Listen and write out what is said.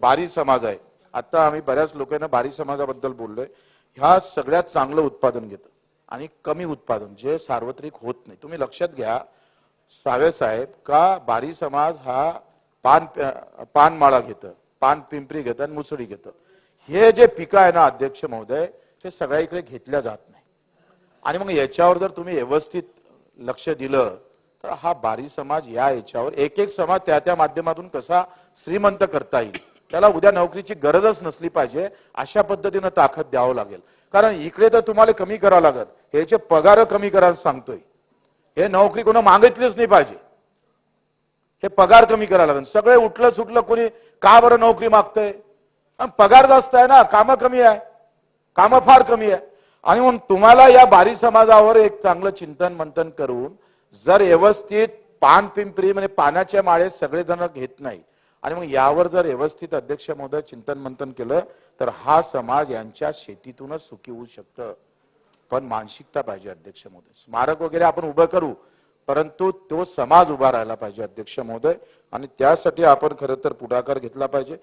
बारी समाज आहे. आता आम्ही बऱ्याच लोकांना बारी समाजाबद्दल बोललोय. ह्या सगळ्यात चांगलं उत्पादन घेतं. आणि कमी उत्पादन जे सार्वत्रिक होत नाही. तुम्ही लक्षात घ्या सावे साहेब का बारी समाज हा पान पानमाळा घेतं पान पिंपरी घेतं आणि मुसळी घेतं. हे जे पिकं आहे ना अध्यक्ष महोदय हे सगळ्या इकडे घेतल्या जात नाही. आणि मग याच्यावर जर तुम्ही व्यवस्थित लक्ष दिलं तर हा बारी समाज या याच्यावर एक एक समाज त्या त्या माध्यमातून कसा श्रीमंत करता येईल? त्याला उद्या नोकरीची गरजच नसली पाहिजे अशा पद्धतीनं ताकद द्यावं लागेल. कारण इकडे तर तुम्हाला कमी करावं लागेल. ह्याचे पगार कमी करायला सांगतोय हे नोकरी कोणा मागितलीच नाही पाहिजे. हे पगार कमी करावं लागेल. सगळे उठलं सुटलं कोणी का बरं नोकरी मागतंय? आणि पगार जास्त आहे ना कामं कमी आहे. कामं फार कमी आहे. आणि म्हणून तुम्हाला या बारी समाजावर एक चांगलं चिंतन मंथन करून जर व्यवस्थित पान पिंपरी म्हणजे पाण्याच्या माळे सगळेजण घेत नाही आणि मग यावर जर व्यवस्थित अध्यक्ष महोदय चिंतन मंथन केलं तर हा समाज यांच्या शेतीतूनच सुखी होऊ शकतं. पण मानसिकता पाहिजे अध्यक्ष महोदय. स्मारक वगैरे आपण उभं करू परंतु तो समाज उभा राहायला पाहिजे अध्यक्ष महोदय. आणि त्यासाठी आपण खरं तर पुढाकार घेतला पाहिजे.